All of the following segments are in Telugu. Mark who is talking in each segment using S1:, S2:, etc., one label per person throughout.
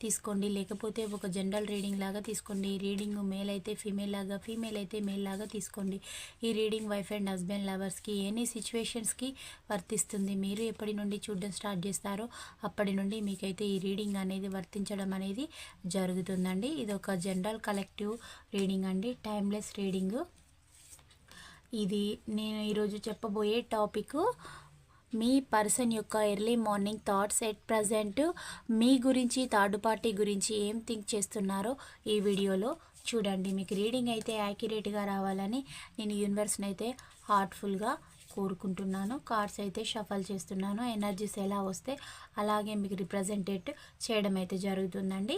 S1: తీసుకోండి. లేకపోతే ఒక జనరల్ రీడింగ్ లాగా తీసుకోండి. ఈ రీడింగ్ మేల్ అయితే ఫీమేల్ లాగా ఫీమేల్ అయితే మేల్ లాగా తీసుకోండి. ఈ రీడింగ్ వైఫ్ అండ్ హస్బెండ్ లవర్స్కి ఎనీ సిచ్యువేషన్స్కి వర్తిస్తుంది. మీరు ఎప్పటి నుండి చూడడం స్టార్ట్ చేస్తారో అప్పటి నుండి మీకైతే ఈ రీడింగ్ అనేది వర్తించడం అనేది జరుగుతుందండి. ఇది ఒక జనరల్ కలెక్టివ్ రీడింగ్ అండి. Timeless reading. ఇది నేను ఈరోజు చెప్పబోయే టాపిక్ మీ పర్సన్ యొక్క early morning thoughts at present మీ గురించి థర్డ్ పార్టీ గురించి ఏం థింక్ చేస్తున్నారో ఈ వీడియోలో చూడండి. మీకు రీడింగ్ అయితే యాక్యురేట్గా రావాలని నేను యూనివర్స్ని అయితే హార్ట్ఫుల్గా కోరుకుంటున్నాను. కార్డ్స్ అయితే షఫల్ చేస్తున్నాను. ఎనర్జీస్ ఎలా వస్తే అలాగే మీకు రిప్రజెంటేట్ చేయడం అయితే జరుగుతుందండి.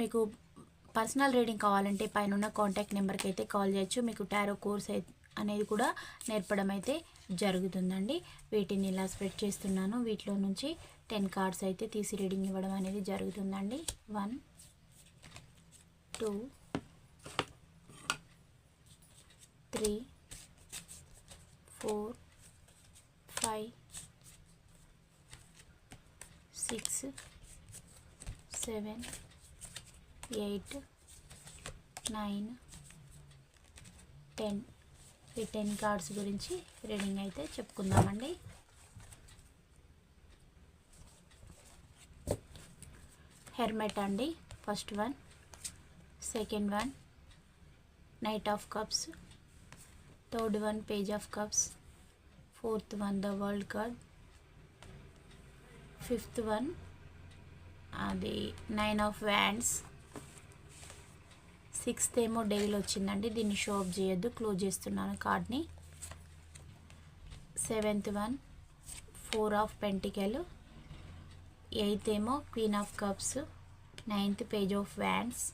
S1: మీకు పర్సనల్ రీడింగ్ కావాలంటే పైన ఉన్న కాంటాక్ట్ నెంబర్కి అయితే కాల్ చేయొచ్చు. మీకు టారో కోర్స్ అనేది కూడా నేర్పడం అయితే జరుగుతుందండి. వీటిని ఇలా స్ప్రెడ్ చేస్తున్నాను. వీటిలో నుంచి టెన్ కార్డ్స్ అయితే తీసి రీడింగ్ ఇవ్వడం అనేది జరుగుతుందండి. One two three four five six seven eight nine ten ఈ టెన్ కార్డ్స్ గురించి రీడింగ్ అయితే చెప్పుకుందామండి. హెర్మెట్ అండి first one. Second one knight of cups. Third one page of cups. Fourth one the world card. Fifth one అది నైన్ ఆఫ్ వ్యాండ్స్. సిక్స్త్ ఏమో డెయిల్ వచ్చిందండి. దీన్ని షో ఆఫ్ చేయొద్దు. క్లోజ్ చేస్తున్నాను కార్డ్ని seventh one four of pentacle eighth ఏమో queen of cups ninth page of wands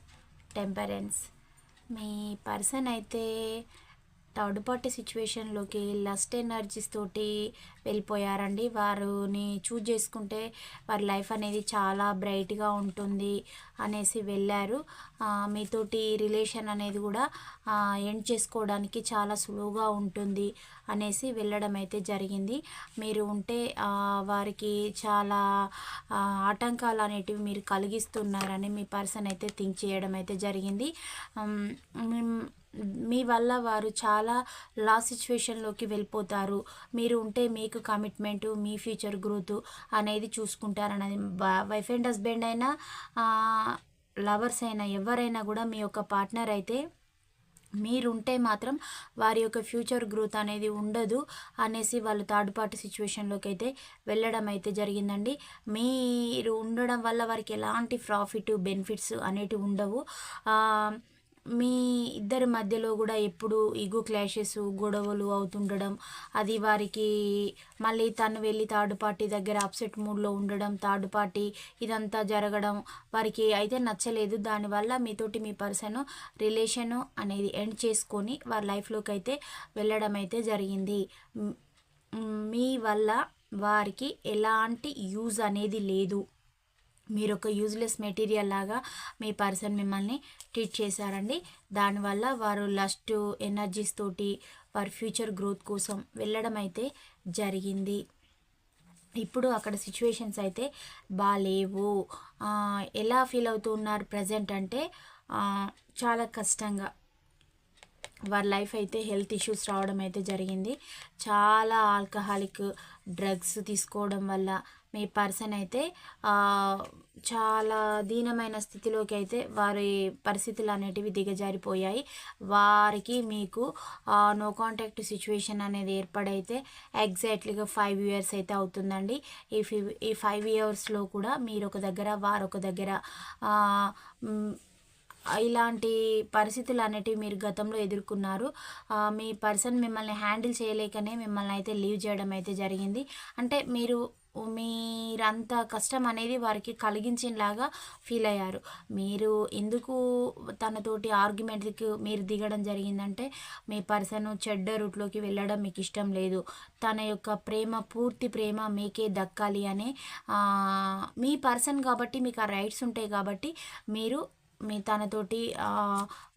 S1: temperance me person అయితే థర్డ్ పార్టీ సిచ్యువేషన్లోకి లస్ట్ ఎనర్జీస్ తోటి వెళ్ళిపోయారండి. వారిని చూజ్ చేసుకుంటే వారి లైఫ్ అనేది చాలా బ్రైట్గా ఉంటుంది అనేసి వెళ్ళారు. మీతోటి రిలేషన్ అనేది కూడా ఎండ్ చేసుకోవడానికి చాలా సులువుగా ఉంటుంది అనేసి వెళ్ళడం అయితే జరిగింది. మీరు ఉంటే వారికి చాలా ఆటంకాలు అనేటివి మీరు కలిగిస్తున్నారని మీ పర్సన్ అయితే థింక్ చేయడం అయితే జరిగింది. మీ వల్ల వారు చాలా లా సిచ్యువేషన్లోకి వెళ్ళిపోతారు. మీరు ఉంటే మీకు కమిట్మెంట్ మీ ఫ్యూచర్ గ్రోత్ అనేది చూసుకుంటారన్నది. వైఫ్ అండ్ హస్బెండ్ అయినా లవర్స్ అయినా ఎవరైనా కూడా మీ యొక్క పార్ట్నర్ అయితే మీరుంటే మాత్రం వారి యొక్క ఫ్యూచర్ గ్రోత్ అనేది ఉండదు అనేసి వాళ్ళు థర్డ్ పార్టీ సిచ్యువేషన్లోకి అయితే వెళ్ళడం అయితే జరిగిందండి. మీరు ఉండడం వల్ల వారికి ఎలాంటి ప్రాఫిట్ బెనిఫిట్స్ అనేటివి ఉండవు. మీ ఇద్దరి మధ్యలో కూడా ఎప్పుడు ఇగు క్లాషెస్ గొడవలు అవుతుండడం అది వారికి మళ్ళీ తను వెళ్ళి థర్డ్ పార్టీ దగ్గర అప్సెట్ మూడ్లో ఉండడం థర్డ్ పార్టీ ఇదంతా జరగడం వారికి అయితే నచ్చలేదు. దానివల్ల మీతోటి మీ పర్సన్ రిలేషన్ అనేది ఎండ్ చేసుకొని వారి లైఫ్లోకి అయితే వెళ్ళడం అయితే జరిగింది. మీ వల్ల వారికి ఎలాంటి యూజ్ అనేది లేదు. మీరు ఒక యూజ్లెస్ మెటీరియల్ లాగా మీ పర్సన్ మిమ్మల్ని ట్రీట్ చేశారండి. దానివల్ల వారు లస్ట్ ఎనర్జీస్ తోటి వారి ఫ్యూచర్ గ్రోత్ కోసం వెళ్ళడం అయితే జరిగింది. ఇప్పుడు అక్కడ సిచ్యువేషన్స్ అయితే బాగాలేవు ఎలా ఫీల్ అవుతున్నారు ప్రజెంట్ అంటే చాలా కష్టంగా. వారి లైఫ్ అయితే హెల్త్ ఇష్యూస్ రావడం అయితే జరిగింది. చాలా ఆల్కహాలిక్ డ్రగ్స్ తీసుకోవడం వల్ల మీ పర్సన్ అయితే చాలా దీనమైన స్థితిలోకి అయితే వారి పరిస్థితులు అనేటివి దిగజారిపోయాయి. వారికి మీకు నో కాంటాక్ట్ సిచ్యువేషన్ అనేది ఏర్పడైతే ఎగ్జాక్ట్లీగా ఫైవ్ ఇయర్స్ అయితే అవుతుందండి. ఈ ఫివ్ ఈ ఫైవ్ ఇయర్స్లో కూడా మీరు ఒక దగ్గర వారు ఒక దగ్గర ఇలాంటి పరిస్థితులు అనేటివి మీరు గతంలో ఎదుర్కొన్నారు. మీ పర్సన్ మిమ్మల్ని హ్యాండిల్ చేయలేకనే మిమ్మల్ని అయితే లీవ్ చేయడం అయితే జరిగింది. అంటే మీరు మీరంత కష్టం అనేది వారికి కలిగించేలాగా ఫీల్ అయ్యారు. మీరు ఎందుకు తనతోటి ఆర్గ్యుమెంట్కి మీరు దిగడం జరిగిందంటే మీ పర్సన్ చెడ్డ రూట్లోకి వెళ్ళడం మీకు ఇష్టం లేదు. తన యొక్క ప్రేమ పూర్తి ప్రేమ మీకే దక్కాలి అనే మీ పర్సన్ కాబట్టి మీకు ఆ రైట్స్ ఉంటాయి కాబట్టి మీరు మీ తనతోటి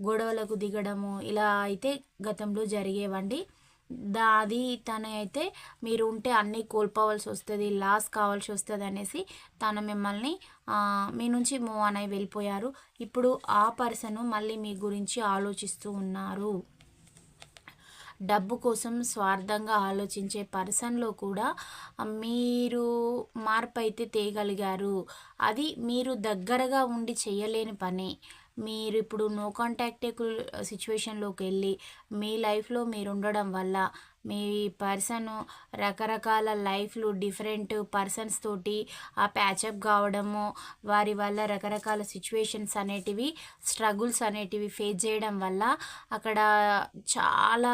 S1: గొడవలకు దిగడము ఇలా అయితే గతంలో జరిగేవండి. అది తన అయితే మీరు ఉంటే అన్నీ కోల్పోవాల్సి వస్తుంది లాస్ కావాల్సి వస్తుంది అనేసి తను మిమ్మల్ని మీ నుంచి మూవ్ అనే వెళ్ళిపోయారు. ఇప్పుడు ఆ పర్సన్ మళ్ళీ మీ గురించి ఆలోచిస్తూ ఉన్నారు. డబ్బు కోసం స్వార్థంగా ఆలోచించే పర్సన్లో కూడా మీరు మార్పు అయితే తేయగలిగారు అది మీరు దగ్గరగా ఉండి చేయలేని పని. మీరు ఇప్పుడు నో కాంటాక్ట్ సిచ్యువేషన్లోకి uh, వెళ్ళి మీ లైఫ్లో మీరు ఉండడం వల్ల మీ పర్సన్ రకరకాల లైఫ్లు డిఫరెంట్ పర్సన్స్ తోటి ఆ ప్యాచప్ కావడము వారి వల్ల రకరకాల సిచ్యువేషన్స్ అనేటివి స్ట్రగుల్స్ అనేటివి ఫేస్ చేయడం వల్ల అక్కడ చాలా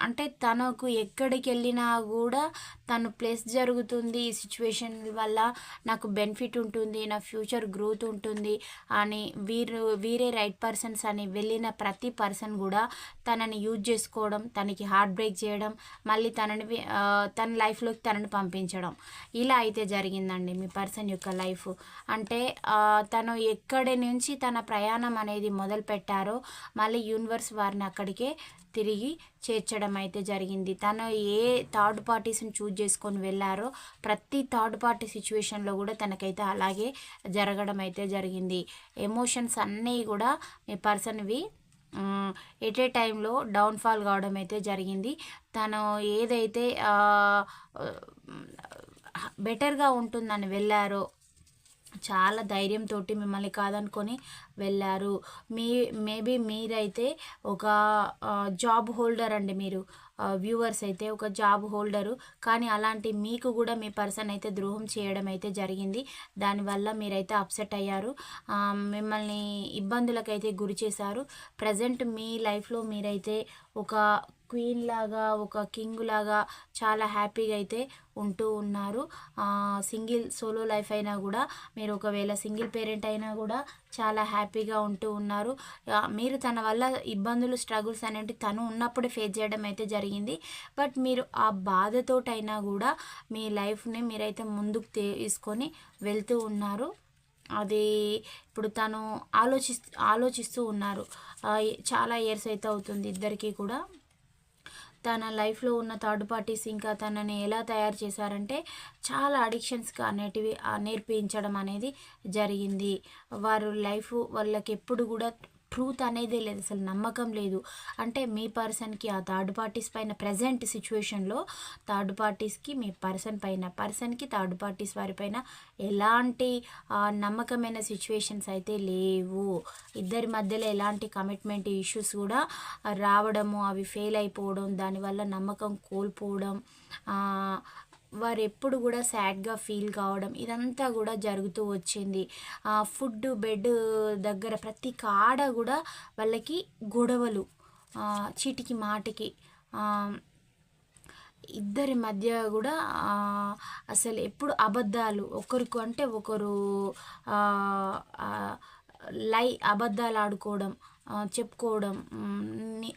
S1: అంటే తనకు ఎక్కడికి వెళ్ళినా కూడా తను ప్లస్ జరుగుతుంది ఈ సిచ్యువేషన్ వల్ల. నాకు బెనిఫిట్ ఉంటుంది నా ఫ్యూచర్ గ్రోత్ ఉంటుంది అని వీరు వీరే రైట్ పర్సన్స్ అని వెళ్ళిన ప్రతి పర్సన్ కూడా తనని యూజ్ చేసుకోవడం తన తనకి హార్ట్ బ్రేక్ చేయడం మళ్ళీ తనని తన లైఫ్లోకి తనని పంపించడం. ఇలా అయితే జరిగిందండి మీ పర్సన్ యొక్క లైఫ్ అంటే తను ఎక్కడి నుంచి తన ప్రయాణం అనేది మొదలు పెట్టారో మళ్ళీ యూనివర్స్ వారిని అక్కడికే తిరిగి చేర్చడం అయితే జరిగింది. తను ఏ థర్డ్ పార్టీస్ని చూజ్ చేసుకొని వెళ్ళారో ప్రతి థర్డ్ పార్టీ సిచ్యువేషన్లో కూడా తనకైతే అలాగే జరగడం అయితే జరిగింది. ఎమోషన్స్ అన్నీ కూడా మీ పర్సన్వి ఎట్ ఏ టైంలో డౌన్ఫాల్ కావడం అయితే జరిగింది. తను ఏదైతే బెటర్గా ఉంటుందని వెళ్ళారో చాలా ధైర్యంతో మిమ్మల్ని కాదనుకొని వెళ్ళారు. మీ మేబీ మీరైతే ఒక జాబ్ హోల్డర్ అండి మీరు. వ్యూవర్స్ అయితే ఒక జాబ్ హోల్డరు కానీ అలాంటి మీకు కూడా మీ పర్సన్ అయితే ద్రోహం చేయడం అయితే జరిగింది. దానివల్ల మీరైతే అప్సెట్ అయ్యారు. మిమ్మల్ని ఇబ్బందులకైతే గురి చేశారు. ప్రజెంట్ మీ లైఫ్లో మీరైతే ఒక క్వీన్ లాగా ఒక కింగ్ లాగా చాలా హ్యాపీగా అయితే ఉంటూ ఉన్నారు. సింగిల్ సోలో లైఫ్ అయినా కూడా మీరు ఒకవేళ సింగిల్ పేరెంట్ అయినా కూడా చాలా హ్యాపీగా ఉంటూ ఉన్నారు. మీరు తన వల్ల ఇబ్బందులు స్ట్రగుల్స్ అనేవి తను ఉన్నప్పుడే ఫేస్ చేయడం అయితే జరిగింది. బట్ మీరు ఆ బాధతోటైనా కూడా మీ లైఫ్ని మీరైతే ముందుకు తీసుకొని వెళ్తూ ఉన్నారు. అది ఇప్పుడు తను ఆలోచిస్తూ ఆలోచిస్తూ ఉన్నారు. చాలా ఇయర్స్ అయితే అవుతుంది ఇద్దరికీ కూడా. తన లైఫ్లో ఉన్న థర్డ్ పార్టీస్ ఇంకా తనని ఎలా తయారు చేశారంటే చాలా అడిక్షన్స్గా అనేటివి నేర్పించడం అనేది జరిగింది. వారు లైఫ్ వాళ్ళకి ఎప్పుడు కూడా ట్రూత్ అనేది లేదు అసలు నమ్మకం లేదు. అంటే మీ పర్సన్కి ఆ థర్డ్ పార్టీస్ పైన ప్రజెంట్ సిచ్యువేషన్లో థర్డ్ పార్టీస్కి మీ పర్సన్ పైన పర్సన్కి థర్డ్ పార్టీస్ వారిపైన ఎలాంటి నమ్మకమైన సిచ్యువేషన్స్ అయితే లేవు. ఇద్దరి మధ్యలో ఎలాంటి కమిట్మెంట్ ఇష్యూస్ కూడా రావడము అవి ఫెయిల్ అయిపోవడం దానివల్ల నమ్మకం కోల్పోవడం వారు ఎప్పుడు కూడా సాడ్గా ఫీల్ కావడం ఇదంతా కూడా జరుగుతూ వచ్చింది. ఫుడ్ బెడ్ దగ్గర ప్రతి కాడ కూడా వాళ్ళకి గొడవలు చీటికి మాటికి ఇద్దరి మధ్య కూడా అసలు ఎప్పుడు అబద్ధాలు ఒకరికి అంటే ఒకరు లై అబద్ధాలు ఆడుకోవడం చెప్పుకోవడం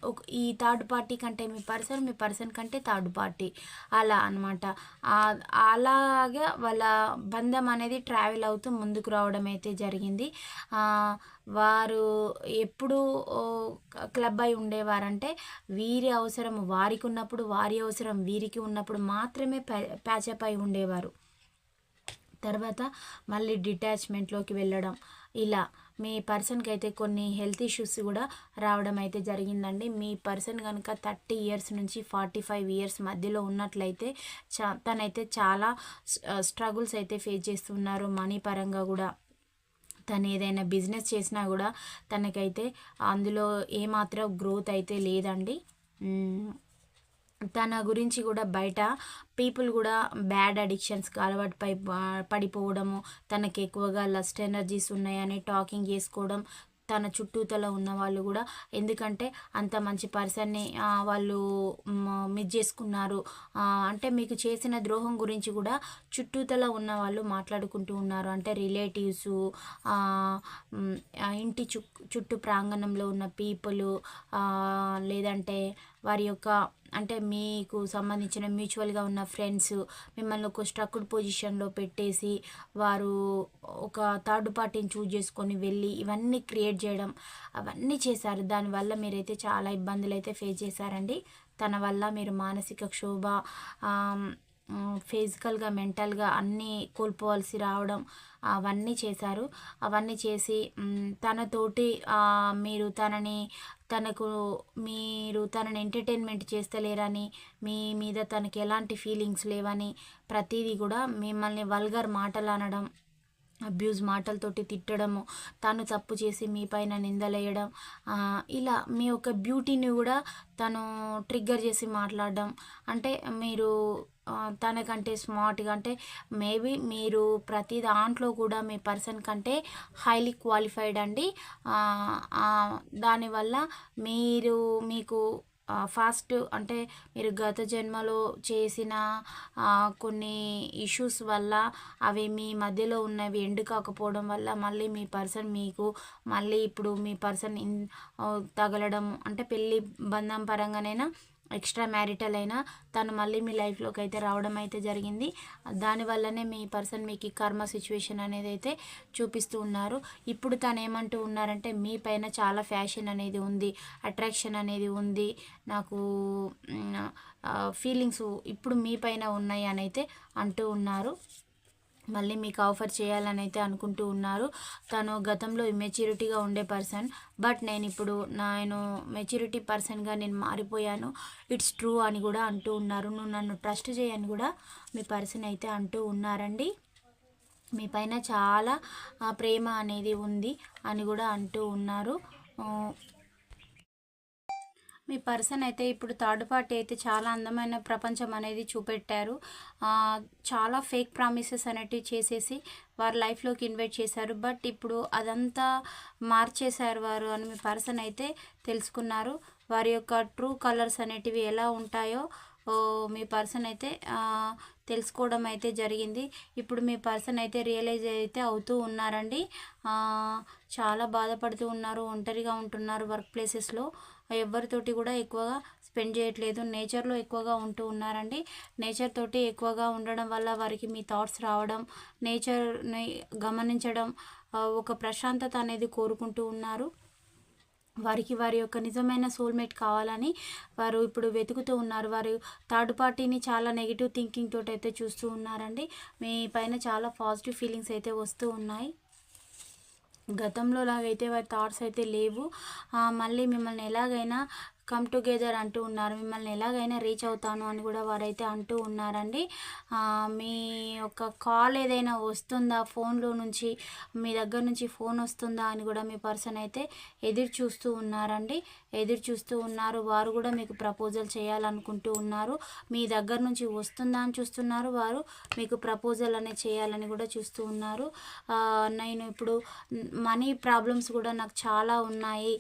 S1: ఒక ఈ థర్డ్ పార్టీ కంటే మీ పర్సన్ మీ పర్సన్ కంటే థర్డ్ పార్టీ. అలా అనమాట అలాగా వాళ్ళ బంధం అనేది ట్రావెల్ అవుతూ ముందుకు రావడం అయితే జరిగింది. వారు ఎప్పుడు క్లబ్ అయి ఉండేవారంటే వీరి అవసరం వారికి ఉన్నప్పుడు వారి అవసరం వీరికి ఉన్నప్పుడు మాత్రమే ప్యాచప్ అయి ఉండేవారు. తర్వాత మళ్ళీ డిటాచ్మెంట్లోకి వెళ్ళడం ఇలా. మీ పర్సన్కి అయితే కొన్ని హెల్త్ ఇష్యూస్ కూడా రావడం అయితే జరిగిందండి. మీ పర్సన్ కనుక థర్టీ ఇయర్స్ నుంచి ఫార్టీ ఫైవ్ ఇయర్స్ మధ్యలో ఉన్నట్లయితే చా తనైతే చాలా స్ట్రగుల్స్ అయితే ఫేస్ చేస్తున్నారు. మనీ పరంగా కూడా తను ఏదైనా బిజినెస్ చేసినా కూడా తనకైతే అందులో ఏమాత్రం గ్రోత్ అయితే లేదండి. తన గురించి కూడా బయట పీపుల్ కూడా బ్యాడ్ అడిక్షన్స్కి అలవాటు పై పడిపోవడము తనకి ఎక్కువగా లస్ట్ ఎనర్జీస్ ఉన్నాయని టాకింగ్ చేసుకోవడం తన చుట్టూతల ఉన్న వాళ్ళు కూడా. ఎందుకంటే అంత మంచి పర్సన్ని వాళ్ళు మిస్ చేసుకున్నారు. అంటే మీకు చేసిన ద్రోహం గురించి కూడా చుట్టూతల ఉన్న వాళ్ళు మాట్లాడుకుంటూ ఉన్నారు. అంటే రిలేటివ్స్ ఇంటి చు చుట్టూ ప్రాంగణంలో ఉన్న పీపుల్ లేదంటే వారి యొక్క అంటే మీకు సంబంధించిన మ్యూచువల్గా ఉన్న ఫ్రెండ్స్ మిమ్మల్ని ఒక స్ట్రక్డ్ పొజిషన్లో పెట్టేసి వారు ఒక థర్డ్ పార్టీని చూజ్ చేసుకొని వెళ్ళి ఇవన్నీ క్రియేట్ చేయడం అవన్నీ చేశారు. దానివల్ల మీరైతే చాలా ఇబ్బందులు అయితే ఫేస్ చేశారండి. తన వల్ల మీరు మానసిక క్షోభ ఫిజికల్గా మెంటల్గా అన్నీ కోల్పోవలసి రావడం అవన్నీ చేశారు. అవన్నీ చేసి తనతోటి మీరు తనని తనకు మీరు తనని ఎంటర్టైన్మెంట్ చేస్తలేరని మీ మీద తనకి ఎలాంటి ఫీలింగ్స్ లేవని ప్రతిదీ కూడా మిమ్మల్ని వల్గర్ మాటలు అనడం. అబ్యూజ్ మాటలతోటి తిట్టడము తను తప్పు చేసి మీ పైన నిందలేయడం ఇలా మీ యొక్క బ్యూటీని కూడా తను ట్రిగ్గర్ చేసి మాట్లాడడం. అంటే మీరు తనకంటే స్మార్ట్గా అంటే మేబీ మీరు ప్రతి దాంట్లో కూడా మీ పర్సన్ కంటే హైలీ క్వాలిఫైడ్ అండి. దానివల్ల మీరు మీకు ఫాస్ట్ అంటే మీరు గత జన్మలో చేసిన కొన్ని ఇష్యూస్ వల్ల అవి మీ మధ్యలో ఉన్నవి ఎండు కాకపోవడం వల్ల మళ్ళీ మీ పర్సన్ మీకు మళ్ళీ ఇప్పుడు మీ పర్సన్ ఇన్ తగలడం అంటే పెళ్ళి బంధం పరంగానైనా ఎక్స్ట్రా మ్యారిటల్ అయినా తను మళ్ళీ మీ లైఫ్లోకి అయితే రావడం అయితే జరిగింది. దానివల్లనే మీ పర్సన్ మీకు కర్మ సిచ్యువేషన్ అనేది అయితే చూపిస్తూ ఉన్నారు. ఇప్పుడు తను ఏమంటూ ఉన్నారంటే మీ పైన చాలా ఫ్యాషన్ అనేది ఉంది అట్రాక్షన్ అనేది ఉంది నాకు ఫీలింగ్స్ ఇప్పుడు మీ పైన ఉన్నాయి అని అయితే అంటూ ఉన్నారు. మళ్ళీ మీకు ఆఫర్ చేయాలని అయితే అనుకుంటూ ఉన్నారు. తను గతంలో మెచ్యూరిటీగా ఉండే పర్సన్. బట్ నేను ఇప్పుడు నేను మెచ్యూరిటీ పర్సన్గా నేను మారిపోయాను. ఇట్స్ ట్రూ అని కూడా అంటూ ఉన్నారు. నువ్వు నన్ను ట్రస్ట్ చేయని కూడా మీ పర్సన్ అయితే అంటూ ఉన్నారండి. మీ పైన చాలా ప్రేమ అనేది ఉంది అని కూడా అంటూ ఉన్నారు. మీ పర్సన్ అయితే ఇప్పుడు థర్డ్ పార్టీ అయితే చాలా అందమైన ప్రపంచం అనేది చూపెట్టారు. చాలా ఫేక్ ప్రామిసెస్ అనేటివి చేసేసి వారి లైఫ్లోకి ఇన్వైట్ చేశారు. బట్ ఇప్పుడు అదంతా మార్చేశారు వారు అని మీ పర్సన్ అయితే తెలుసుకున్నారు. వారి యొక్క ట్రూ కలర్స్ అనేటివి ఎలా ఉంటాయో ఓ, మీ పర్సన్ అయితే తెలుసుకోవడం అయితే జరిగింది. ఇప్పుడు మీ పర్సన్ అయితే రియలైజ్ అయితే అవుతూ ఉన్నారండి. చాలా బాధపడుతూ ఉన్నారు ఒంటరిగా ఉంటున్నారు వర్క్ ప్లేసెస్లో ఎవరితోటి కూడా ఎక్కువగా స్పెండ్ చేయట్లేదు. నేచర్లో ఎక్కువగా ఉంటూ ఉన్నారండి. నేచర్ తోటి ఎక్కువగా ఉండడం వల్ల వారికి మీ థాట్స్ రావడం నేచర్ని గమనించడం ఒక ప్రశాంతత అనేది కోరుకుంటూ ఉన్నారు. వారికి వారి యొక్క నిజమైన సోల్మేట్ కావాలని వారు ఇప్పుడు వెతుకుతూ ఉన్నారు. వారు థర్డ్ పార్టీని చాలా నెగిటివ్ థింకింగ్ తోటి అయితే చూస్తూ ఉన్నారండి. మీ పైన చాలా పాజిటివ్ ఫీలింగ్స్ అయితే వస్తూ ఉన్నాయి. గతంలో లాగైతే వారి థాట్స్ అయితే లేవు. మళ్ళీ మిమ్మల్ని ఎలాగైనా కమ్ టుగెదర్ అంటూ ఉన్నారు. మిమ్మల్ని ఎలాగైనా రీచ్ అవుతాను అని కూడా వారైతే అంటూ ఉన్నారండి. మీ యొక్క కాల్ ఏదైనా వస్తుందా? ఫోన్లో నుంచి మీ దగ్గర నుంచి ఫోన్ వస్తుందా అని కూడా మీ పర్సన్ అయితే ఎదురు చూస్తూ ఉన్నారండి. ఎదురు చూస్తూ ఉన్నారు. వారు కూడా మీకు ప్రపోజల్ చేయాలనుకుంటూ ఉన్నారు. మీ దగ్గర నుంచి వస్తుందా అని చూస్తున్నారు. వారు మీకు ప్రపోజల్ అనేది చేయాలని కూడా చూస్తూ ఉన్నారు. నేను ఇప్పుడు మనీ ప్రాబ్లమ్స్ కూడా నాకు చాలా ఉన్నాయి.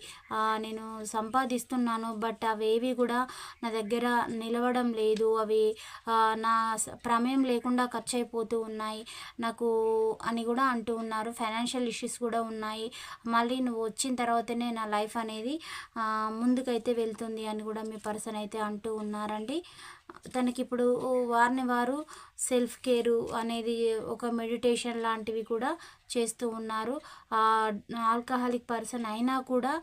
S1: నేను సంపాదిస్తున్నాను బట్ అవేవి కూడా నా దగ్గర నిలవడం లేదు. అవి నా ప్రమేయం లేకుండా ఖర్చు అయిపోతూ ఉన్నాయి. నాకు అని కూడా అంటూ ఉన్నారు. ఫైనాన్షియల్ ఇష్యూస్ కూడా ఉన్నాయి. మళ్ళీ నువ్వు వచ్చిన తర్వాతనే నా లైఫ్ అనేది ముందుకైతే వెళ్తుంది అని కూడా మీ పర్సన్ అయితే అంటూ ఉన్నారండి. తనకి ఇప్పుడు వారిని వారు సెల్ఫ్ కేరు అనేది ఒక మెడిటేషన్ లాంటివి కూడా చేస్తూ ఉన్నారు. ఆల్కహాలిక్ పర్సన్ అయినా కూడా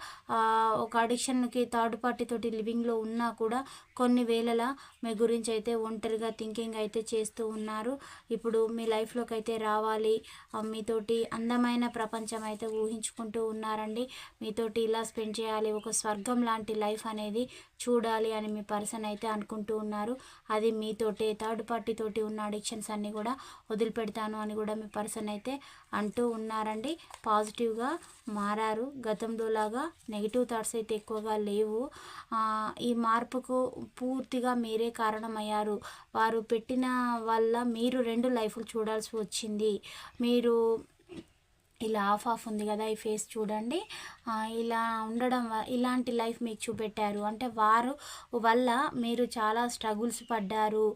S1: ఒక అడిక్షన్కి థర్డ్ పార్టీతోటి లివింగ్లో ఉన్నా కూడా కొన్ని వేళల మీ గురించి అయితే ఒంటరిగా థింకింగ్ అయితే చేస్తూ ఉన్నారు. ఇప్పుడు మీ లైఫ్లోకి అయితే రావాలి మీతోటి అందమైన ప్రపంచం అయితే ఊహించుకుంటూ ఉన్నారండి. మీతోటి ఇలా స్పెండ్ చేయాలి. ఒక స్వర్గం లాంటి లైఫ్ అనేది చూడాలి అని మీ పర్సన్ అయితే అనుకుంటూ ఉన్నారు. అది మీతోటే థర్డ్ పార్టీతోటి ఉన్న అడిక్షన్స్ అన్నీ కూడా వదిలిపెడతాను అని కూడా మీ పర్సన్ అయితే అంటూ ఉన్నారండి. పాజిటివ్గా మారారు. గతంలో లాగా నెగిటివ్ థాట్స్ అయితే ఎక్కువగా లేవు. ఈ మార్పుకు పూర్తిగా మీరే కారణమయ్యారు. వారు పెట్టిన వల్ల మీరు రెండు లైఫ్లు చూడాల్సి వచ్చింది. మీరు ఇలా ఆఫ్ ఆఫ్ ఉంది కదా ఈ ఫేస్ చూడండి. ఇలా ఉండడం ఇలాంటి లైఫ్ మీకు చూపెట్టారు. అంటే వారు వల్ల మీరు చాలా స్ట్రగుల్స్ పడ్డారు.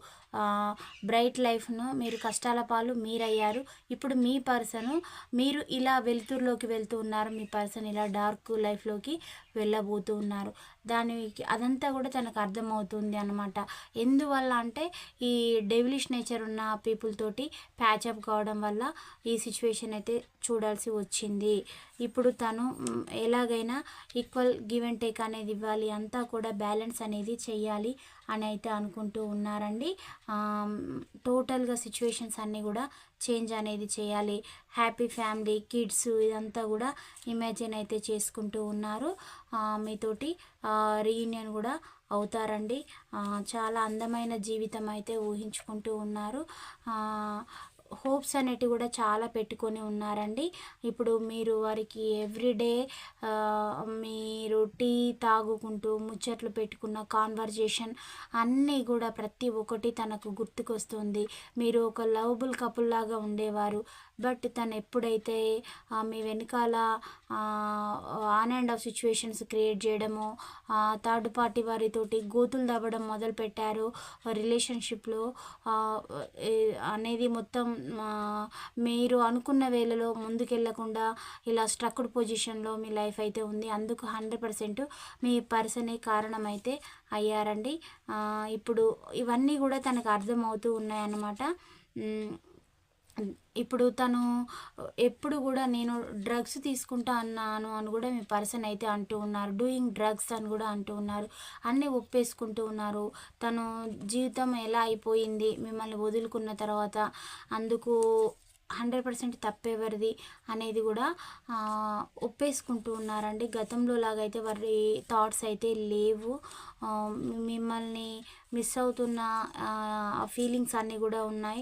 S1: బ్రైట్ లైఫ్ను మీరు కష్టాల పాలు మీరయ్యారు. ఇప్పుడు మీ పర్సన్ మీరు ఇలా వెలుతురులోకి వెళ్తూ ఉన్నారు. మీ పర్సన్ ఇలా డార్క్ లైఫ్లోకి వెళ్ళబోతూ ఉన్నారు. దానికి అదంతా కూడా తనకు అర్థమవుతుంది అనమాట ఎందువల్ల అంటే ఈ డెవిలిష్ నేచర్ ఉన్న పీపుల్ తోటి ప్యాచప్ కావడం వల్ల ఈ సిచ్యువేషన్ అయితే చూడాల్సి వచ్చింది. ఇప్పుడు తను ఎలాగైనా ఈక్వల్ గివ్ అండ్ టేక్ అనేది ఇవ్వాలి అంతా కూడా బ్యాలెన్స్ అనేది చేయాలి అని అయితే అనుకుంటూ ఉన్నారండి. టోటల్గా సిచ్యువేషన్స్ అన్నీ కూడా చేంజ్ అనేది చేయాలి. హ్యాపీ ఫ్యామిలీ కిడ్స్ ఇదంతా కూడా ఇమాజిన్ అయితే చేసుకుంటూ ఉన్నారు. మీతోటి రీయూనియన్ కూడా అవుతారండి. చాలా అందమైన జీవితం అయితే ఊహించుకుంటూ ఉన్నారు. హోప్స్ అనేటివి కూడా చాలా పెట్టుకొని ఉన్నారండి. ఇప్పుడు మీరు వారికి ఎవ్రీడే మీరు టీ తాగుకుంటూ ముచ్చట్లు పెట్టుకున్న కాన్వర్జేషన్ అన్నీ కూడా ప్రతి ఒక్కటి తనకు గుర్తుకొస్తుంది. మీరు ఒక లవబుల్ కపుల్ లాగా ఉండేవారు. బట్ తను ఎప్పుడైతే మీ వెనకాల on and off situations create చేయడము థర్డ్ పార్టీ వారితోటి గోతులు దవ్వడం మొదలు పెట్టారు రిలేషన్షిప్లో అనేది మొత్తం మీరు అనుకున్న వేళలో ముందుకెళ్ళకుండా ఇలా స్ట్రక్డ్ పొజిషన్లో మీ లైఫ్ అయితే ఉంది. అందుకు హండ్రెడ్ పర్సెంట్ మీ పర్సనే కారణం అయితే అయ్యారండి ఇప్పుడు ఇవన్నీ కూడా తనకు అర్థమవుతూ ఉన్నాయన్నమాట. ఉమ్, ఇప్పుడు తను ఎప్పుడు కూడా నేను డ్రగ్స్ తీసుకుంటా అన్నాను అని కూడా మీ పర్సన్ అయితే అంటూ ఉన్నారు. డూయింగ్ డ్రగ్స్ అని కూడా అంటూ ఉన్నారు. అన్నీ ఒప్పేసుకుంటూ ఉన్నారు. తను జీవితం ఎలా అయిపోయింది మిమ్మల్ని వదులుకున్న తర్వాత అందుకు హండ్రెడ్ పర్సెంట్ తప్పేవరిది అనేది కూడా ఒప్పేసుకుంటూ ఉన్నారండి. గతంలో లాగైతే వారి థాట్స్ అయితే లేవు. మిమ్మల్ని మిస్ అవుతున్న ఫీలింగ్స్ అన్నీ కూడా ఉన్నాయి.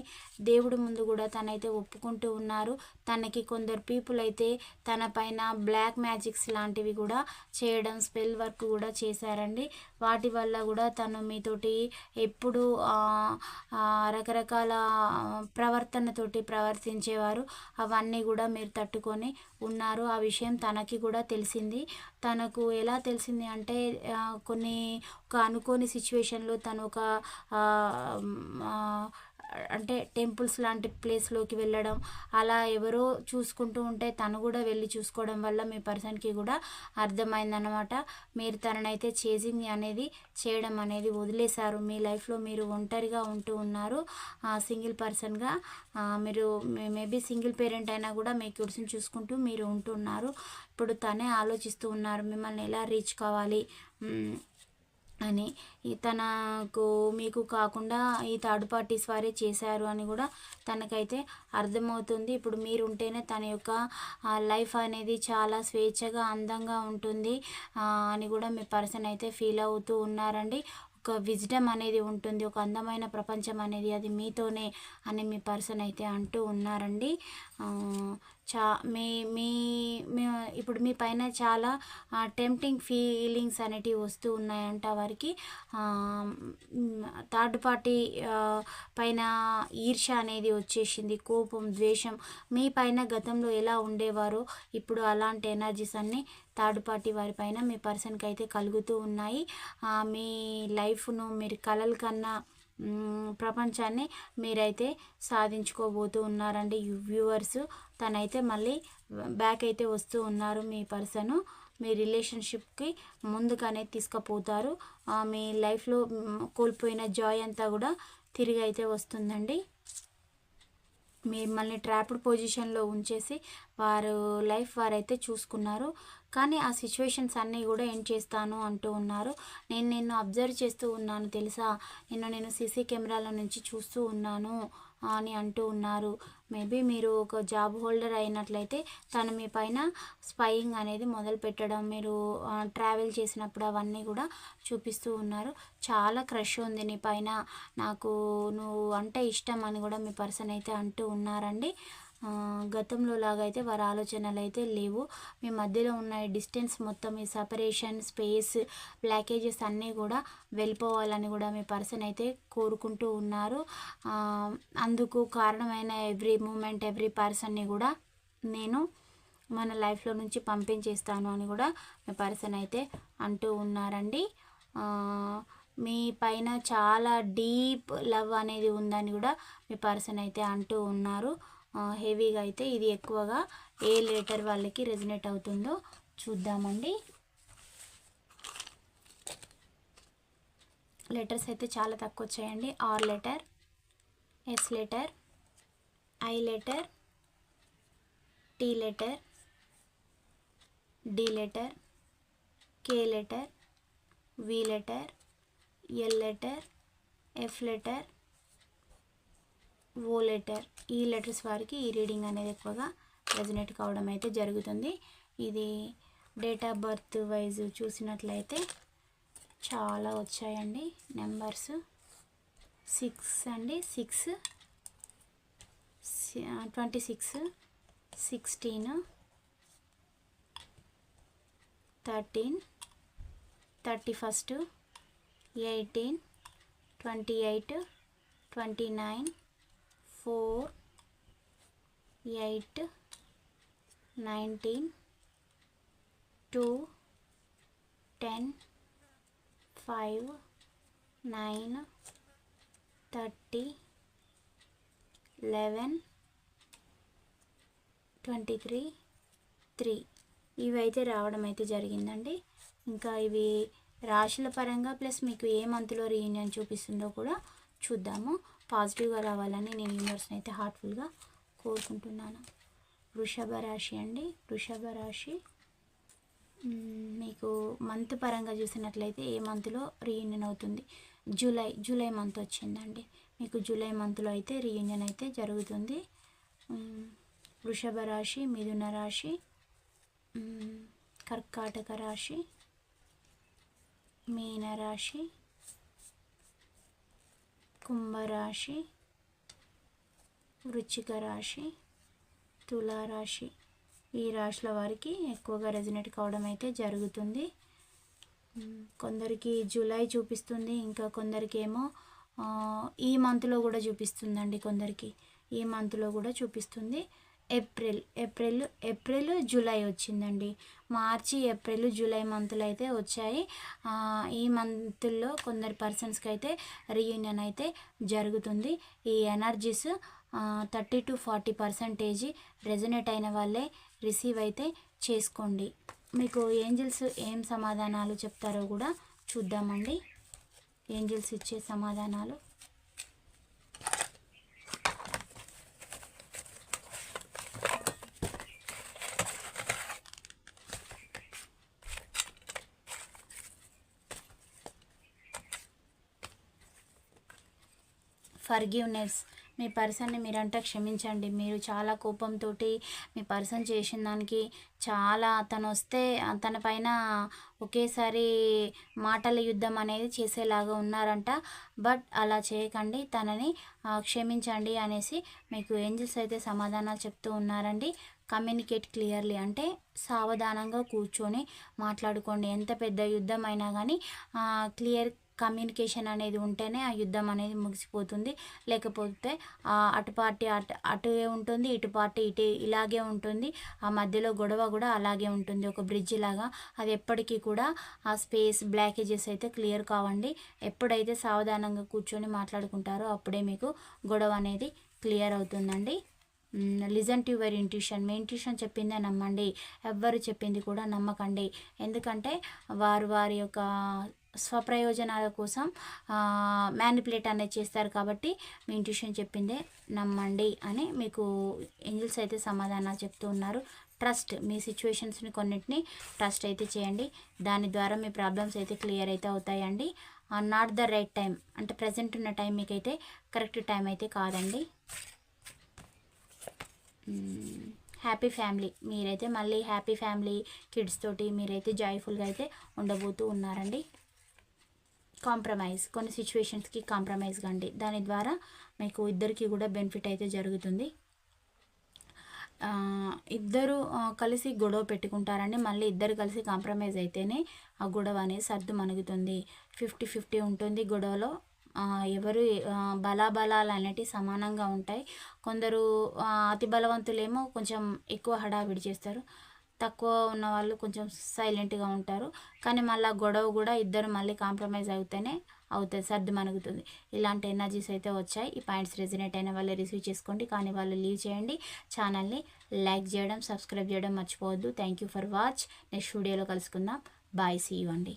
S1: దేవుడి ముందు కూడా తనైతే ఒప్పుకుంటూ ఉన్నారు. తనకి కొందరు పీపుల్ అయితే తన పైన బ్లాక్ మ్యాజిక్స్ లాంటివి కూడా చేయడం స్పెల్ వర్క్ కూడా చేశారండి. వాటి వల్ల కూడా తను మీతోటి ఎప్పుడు రకరకాల ప్రవర్తనతోటి ప్రవర్తించేవారు. అవన్నీ కూడా మీరు తట్టుకొని ఉన్నారు. ఆ విషయం తనకి కూడా తెలిసింది. తనకు ఎలా తెలిసింది అంటే కొన్ని ఒక అనుకోని సిచ్యువేషన్లో తను ఒక అంటే టెంపుల్స్ లాంటి ప్లేస్లోకి వెళ్ళడం అలా ఎవరో చూసుకుంటూ ఉంటే తను కూడా వెళ్ళి చూసుకోవడం వల్ల మీ పర్సన్కి కూడా అర్థమైందనమాట మీరు తననైతే చేసింగ్ అనేది చేయడం అనేది వదిలేశారు. మీ లైఫ్లో మీరు ఒంటరిగా ఉంటూ ఉన్నారు. సింగిల్ పర్సన్గా మీరు మేబీ సింగిల్ పేరెంట్ అయినా కూడా మీ కిడ్స్ని చూసుకుంటూ మీరు ఉంటున్నారు ఇప్పుడు తనే ఆలోచిస్తూ ఉన్నారు మిమ్మల్ని ఎలా రీచ్ కావాలి? అని ఈ తనకు మీకు కాకుండా ఈ థర్డ్ పార్టీస్ వారే చేశారు అని కూడా తనకైతే అర్థమవుతుంది. ఇప్పుడు మీరు ఉంటేనే తన యొక్క లైఫ్ అనేది చాలా స్వేచ్ఛగా అందంగా ఉంటుంది అని కూడా మీ పర్సన్ అయితే ఫీల్ అవుతూ ఉన్నారండి. ఒక విజ్డమ్ అనేది ఉంటుంది ఒక అందమైన ప్రపంచం అనేది అది మీతోనే అని మీ పర్సన్ అయితే అంటూ ఉన్నారండి. చా మీ మీ మీ ఇప్పుడు మీ పైన చాలా టెంప్టింగ్ ఫీలింగ్స్ అనేటివి వస్తూ ఉన్నాయంట వారికి. థర్డ్ పార్టీ పైన ఈర్ష అనేది వచ్చేసింది కోపం ద్వేషం. మీ పైన గతంలో ఎలా ఉండేవారో? ఇప్పుడు అలాంటి ఎనర్జీస్ అన్నీ థర్డ్ పార్టీ వారి పైన మీ పర్సన్కి అయితే కలుగుతూ ఉన్నాయి. మీ లైఫ్ను మీరు కలల కన్నా ప్రపంచాన్ని మీరైతే సాధించుకోబోతూ ఉన్నారండి. వ్యూవర్స్ తనైతే మళ్ళీ బ్యాక్ అయితే వస్తూ ఉన్నారు మీ పర్సను. మీ రిలేషన్షిప్కి ముందుగానే తీసుకుపోతారు. మీ లైఫ్లో కోల్పోయిన జాయ్ అంతా కూడా తిరిగి అయితే వస్తుందండి. మిమ్మల్ని ట్రాప్డ్ పొజిషన్లో ఉంచేసి వారు లైఫ్ వారైతే చూసుకున్నారు. కానీ ఆ సిచ్యువేషన్స్ అన్నీ కూడా ఏం చేస్తాను అంటూ ఉన్నారు. నేను నిన్ను అబ్జర్వ్ చేస్తూ ఉన్నాను తెలుసా? నిన్ను నేను సీసీ కెమెరాల నుంచి చూస్తూ ఉన్నాను అని అంటూ ఉన్నారు. మేబీ మీరు ఒక జాబ్ హోల్డర్ అయినట్లయితే తను మీ పైన స్పైయింగ్ అనేది మొదలు పెట్టడం మీరు ట్రావెల్ చేసినప్పుడు అవన్నీ కూడా చూపిస్తూ ఉన్నారు. చాలా క్రష్ ఉంది నీ పైన. నాకు నువ్వు అంటే ఇష్టం అని కూడా మీ పర్సన్ అయితే అంటూ ఉన్నారండి. గతంలో లాగైతే వారి ఆలోచనలు అయితే లేవు. మీ మధ్యలో ఉన్న డిస్టెన్స్ మొత్తం ఈ సపరేషన్ స్పేస్ బ్లాకేజెస్ అన్నీ కూడా వెళ్ళిపోవాలని కూడా మీ పర్సన్ అయితే కోరుకుంటూ ఉన్నారు. అందుకు కారణమైన ఎవ్రీ మూమెంట్ ఎవ్రీ పర్సన్ని కూడా నేను మన లైఫ్లో నుంచి పంపించేస్తాను అని కూడా మీ పర్సన్ అయితే అంటూ ఉన్నారండి. మీ పైన చాలా డీప్ లవ్ అనేది ఉందని కూడా మీ పర్సన్ అయితే అంటూ ఉన్నారు. హెవీగా అయితే ఇది ఎక్కువగా ఏ లెటర్ వాళ్ళకి రెజినేట్ అవుతుందో చూద్దామండి. లెటర్స్ అయితే చాలా తక్కువ వచ్చాయండి. R letter S letter I letter T letter D letter K letter V letter L letter F letter O letter E letters వారికి ఈ రీడింగ్ అనేది ఎక్కువగా రెజనేట్ కావడం అయితే జరుగుతుంది. ఇది డేట్ ఆఫ్ బర్త్ వైజ్ చూసినట్లయితే చాలా వచ్చాయండి నెంబర్స్. సిక్స్ అండి six twenty six sixteen thirteen thirty first eighteen twenty eight twenty nine four eight nineteen two ten five nine thirty eleven twenty three. Three ఇవి అయితే రావడం అయితే జరిగిందండి. ఇంకా ఇవి రాశుల పరంగా ప్లస్ మీకు ఏ మంత్లో రీయూనియన్ చూపిస్తుందో కూడా చూద్దాము. పాజిటివ్గా రావాలని నేను యూనివర్స్ని అయితే హార్ట్ఫుల్గా కోరుకుంటున్నాను. వృషభ రాశి అండి. వృషభ రాశి మీకు మంత్ పరంగా చూసినట్లయితే ఏ మంత్లో రీయూనియన్ అవుతుంది? జూలై జూలై మంత్ వచ్చిందండి. మీకు జూలై మంత్లో అయితే రీయూనియన్ అయితే జరుగుతుంది. వృషభ రాశి మిథున రాశి కర్కాటక రాశి మీన రాశి కుంభరాశి వృచ్చిక రాశి తులారాశి. ఈ రాశుల వారికి ఎక్కువగా రెజినేట్ కావడం అయితే జరుగుతుంది. కొందరికి జూలై చూపిస్తుంది ఇంకా కొందరికి ఏమో ఈ మంత్లో కూడా చూపిస్తుందండి కొందరికి. ఈ మంత్లో కూడా చూపిస్తుంది. ఏప్రిల్ ఏప్రిల్ ఏప్రిల్ జూలై వచ్చిందండి. మార్చి ఏప్రిల్ జూలై మంత్లు అయితే వచ్చాయి. ఈ మంత్లో కొందరు పర్సన్స్కి అయితే రీయూనియన్ అయితే జరుగుతుంది. ఈ energies thirty to forty percentage resonate అయిన వాళ్ళే రిసీవ్ అయితే చేసుకోండి. మీకు ఏంజిల్స్ ఏం సమాధానాలు చెప్తారో కూడా చూద్దామండి. ఏంజిల్స్ ఇచ్చే సమాధానాలు? ఫర్గివ్నెస్ మీ పర్సన్ని మీరంట క్షమించండి. మీరు చాలా కోపంతో మీ పర్సన్ చేసిన దానికి చాలా తను వస్తే తన పైన ఒకేసారి మాటల యుద్ధం అనేది చేసేలాగా ఉన్నారంట. బట్ అలా చేయకండి. తనని క్షమించండి అనేసి మీకు ఏంజిల్స్ అయితే సమాధానాలు చెప్తూ ఉన్నారండి. Communicate clearly. అంటే సావధానంగా కూర్చొని మాట్లాడుకోండి. ఎంత పెద్ద యుద్ధం అయినా కానీ క్లియర్ కమ్యూనికేషన్ అనేది ఉంటేనే ఆ యుద్ధం అనేది ముగిసిపోతుంది. లేకపోతే అటు పార్టీ అటు అటు ఉంటుంది ఇటు పార్టీ ఇటు ఇలాగే ఉంటుంది. ఆ మధ్యలో గొడవ కూడా అలాగే ఉంటుంది. ఒక బ్రిడ్జ్ లాగా. అది ఎప్పటికీ కూడా ఆ స్పేస్ బ్లాకేజెస్ అయితే క్లియర్ కావండి. ఎప్పుడైతే సావధానంగా కూర్చొని మాట్లాడుకుంటారో అప్పుడే మీకు గొడవ అనేది క్లియర్ అవుతుందండి. Listen to your intuition. Me intuition చెప్పిందే నమ్మండి. ఎవ్వరు చెప్పింది కూడా నమ్మకండి. ఎందుకంటే వారు వారి యొక్క స్వప్రయోజనాల కోసం మ్యానిపులేట్ అనేది చేస్తారు కాబట్టి మీ ఇంట్యూషన్ చెప్పిందే నమ్మండి అని మీకు ఏంజిల్స్ అయితే సమాధానాలు చెప్తూ ఉన్నారు. ట్రస్ట్ మీ సిచ్యువేషన్స్ని కొన్నిటిని ట్రస్ట్ అయితే చేయండి. దాని ద్వారా మీ ప్రాబ్లమ్స్ అయితే క్లియర్ అయితే అవుతాయండి. నాట్ ద రైట్ టైం అంటే ప్రజెంట్ ఉన్న టైం మీకైతే కరెక్ట్ టైం అయితే కాదండి. Hmm, హ్యాపీ ఫ్యామిలీ మీరైతే మళ్ళీ హ్యాపీ ఫ్యామిలీ కిడ్స్ తోటి మీరైతే జాయ్ఫుల్గా అయితే ఉండబోతూ ఉన్నారండి. కాంప్రమైజ్ కొన్ని సిచ్యువేషన్స్కి కాంప్రమైజ్ కండి. దాని ద్వారా మీకు ఇద్దరికి కూడా బెనిఫిట్ అయితే జరుగుతుంది. ఇద్దరు కలిసి గొడవ పెట్టుకుంటారండి. మళ్ళీ ఇద్దరు కలిసి కాంప్రమైజ్ అయితేనే ఆ గొడవ అనేది సర్దు మణుగుతుంది ఫిఫ్టీ ఫిఫ్టీ ఉంటుంది గొడవలో. ఎవరు బలాబలాలు అనేటివి సమానంగా ఉంటాయి. కొందరు అతి బలవంతులేమో కొంచెం ఎక్కువ హడావిడి చేస్తారు. తక్కువ ఉన్న వాళ్ళు కొంచెం సైలెంట్గా ఉంటారు. కానీ మళ్ళీ గొడవ కూడా ఇద్దరు మళ్ళీ కాంప్రమైజ్ అవుతేనే అవుతుంది సర్ది మనుగుతుంది. ఇలాంటి ఎనర్జీస్ అయితే వచ్చాయి. ఈ పాయింట్స్ రెజినేట్ అయిన వాళ్ళు రిసీవ్ చేసుకోండి. కానీ వాళ్ళు లీవ్ చేయండి. ఛానల్ని లైక్ చేయడం సబ్స్క్రైబ్ చేయడం మర్చిపోవద్దు. Thank you for watch. Next వీడియోలో కలుసుకుందాం. బాయ్ సీ యూ అండి.